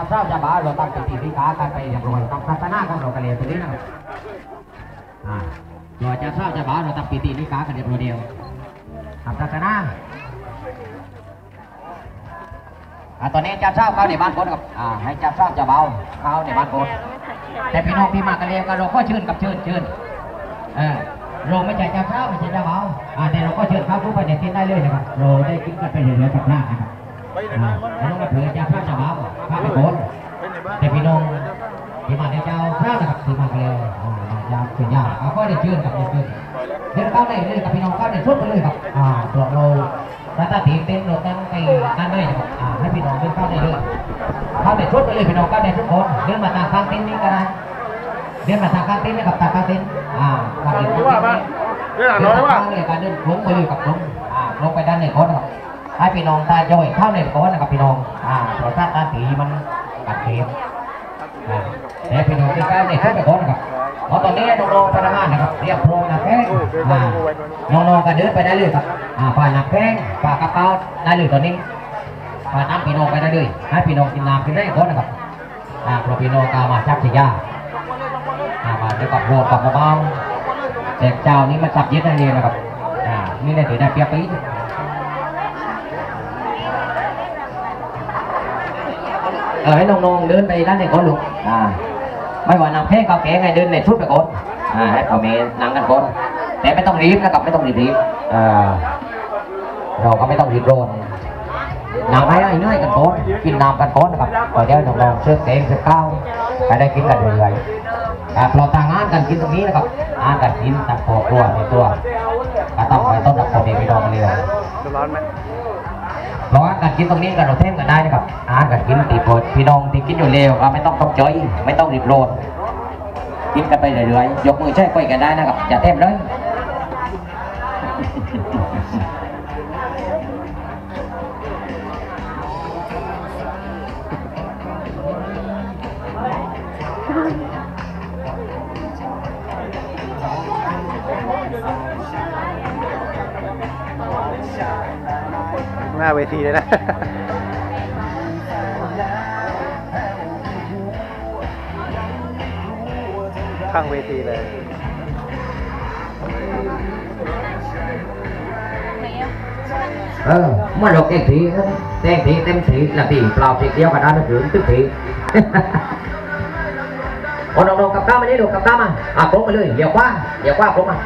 จะเศร้าจะบ้าเราตั้งติวิกาการไปเรียบร้อยตามศาสนาของเรากันเลยตรงนี้นะครับอ่าเราจะเศร้าจะบ้าเราตั้งปิติวิกากันเรียบร้อยเดียวตามศาสนาอ่าตอนนี้จะเศร้าเข้าในบ้านโพสครับอ่าให้จะเศร้าจะเบาเข้าในบ้านโพสแต่พี่น้องพี่มากันเรียกกันเราก็เชิญกับเชิญเชิญเออเราไม่ใช่จะเศร้าไม่ใช่จะเบาอ่าแต่เราก็เชิญเข้าทุกประเด็นที่ได้เลยนะครับเราได้กินกันไปเรื่อยๆกับพระนะครับอ่าไม่ต้องมาเผื่อจะพระจะเบา แต่พี่น้องที่มาในเจ้าพระนะครับที่มาเลยอ่ายาเสียยาเอาก็ได้เชิญกับได้เชิญเดินเข้าได้เลยกับพี่น้องเข้าในชุดไปเลยครับอ่าตัวเราถ้าตาถีเต็มรถตั้งไปนั่นเลยนะครับอ่าให้พี่น้องเดินเข้าได้เลยเข้าในชุดไปเลยพี่น้องเข้าได้ทุกคนเดินมาทางข้างเต็นท์นี้ก็ได้เดินมาทางข้างเต็นท์นะครับทางข้างเต็นท์อ่าทางเต็นท์ว่าป่ะเรื่องน้อยว่าเดินเลยการเดินลงไปเลยกับลงอ่าลงไปด้านในโคตนครับให้พี่น้องตาย่อยเข้าในโคตนะครับพี่น้องอ่าเพราะถ้าตาถีมันกัดเข็มอ่า แต่พี่น้องที่เข้าในโคตในโคตนะครับเพราะตอนนี้น้องๆพนักงานนะครับเรียบพร้อมนะแข้งอ่าน้องๆก็เดินไปได้เลยครับฝ่าหนักแข้งฝ่ากระเป๋าได้เลยตอนนี้ฝ่าน้ำพี่น้องไปได้เลยให้พี่น้องกินน้ำกินได้โคตนะครับเพราะพี่น้องกามาชักสียามาเดี๋ยวกับโรดกับเบาๆแต่เจ้านี้มันจับยึดได้เลยนะครับนี่ได้ถือได้เปรียบปี เออให้น้องๆเดินไปด้านในก่อนลูกอ่าไม่ว่านำแข้งกับแขงไงเดินในชุดไปก่อนอ่าให้พ่อแม่นั่งกันก่อนแต่ไม่ต้องรีบนะครับไม่ต้องรีบๆอ่าเราก็ไม่ต้องรีบร้อนน้ำให้ไอ้เนื่อยกันก่อนกินน้ำกันก่อนนะครับพอเดี๋ยวน้องๆเสื้อแกงเสื้อข้าวไปได้กินกันเรื่อยๆอ่าเราต่างงานกันกินตรงนี้นะครับงานกันกินต่างครอบครัวในตัวก็ต้องไปต้อนรับพ่อแม่พี่น้องกันเลยร้อนไหมเพราะว่าการกินตรงนี้กันเราเท่มกันได้นะครับอาหารการกินตีโปรด พี่น้องที่กินอยู่เร็วก็ไม่ต้องตกใจไม่ต้องรีบโรดกินกันไปเรื่อยๆยกมือใช้ก้อยกันได้นะครับอย่าเต็มเลยหน้าเวทีเลยนะ ข้างเวทีเลยเออมื่อเราแกงผีแกงผีเต็มผีละผีเปล่าสีเดียวกันได้ไม่ถึงตึกผีโอ้น้องๆกับก้ามานี่ดูกับก้ามาอะโค้งไปเลยเดี๋ยวว่าเดี๋ยวว่าโค้งมา